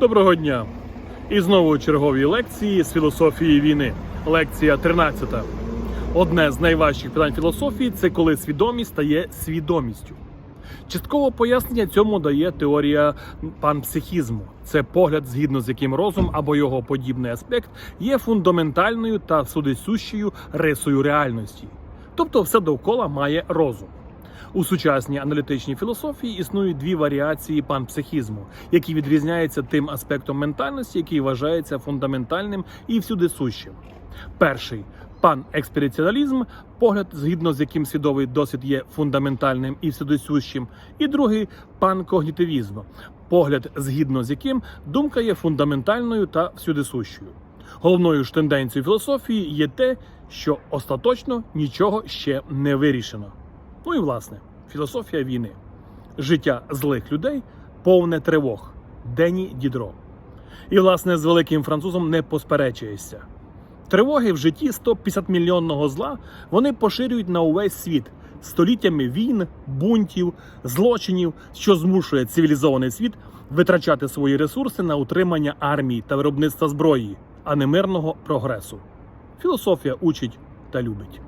Доброго дня! І знову чергові лекції з філософії війни. Лекція 13. Одне з найважчих питань філософії це коли свідомість стає свідомістю. Частково пояснення цьому дає теорія панпсихізму. Це погляд, згідно з яким розум або його подібний аспект є фундаментальною та всюдисущою рисою реальності. Тобто все довкола має розум. У сучасній аналітичній філософії існують дві варіації панпсихізму, які відрізняються тим аспектом ментальності, який вважається фундаментальним і всюдисущим. Перший панекспіріціоналізм, погляд, згідно з яким свідомий досвід є фундаментальним і всюдисущим, і другий панкогнітивізм, погляд, згідно з яким думка є фундаментальною та всюдисущою. Головною ж тенденцією філософії є те, що остаточно нічого ще не вирішено. Ну і власне, філософія війни. Життя злих людей повне тривог. Дені Дідро. І, власне, з великим французом не посперечуєшся. Тривоги в житті 150 мільйонного зла вони поширюють на увесь світ століттями війн, бунтів, злочинів, що змушує цивілізований світ витрачати свої ресурси на утримання армії та виробництва зброї, а не мирного прогресу. Філософія учить та любить.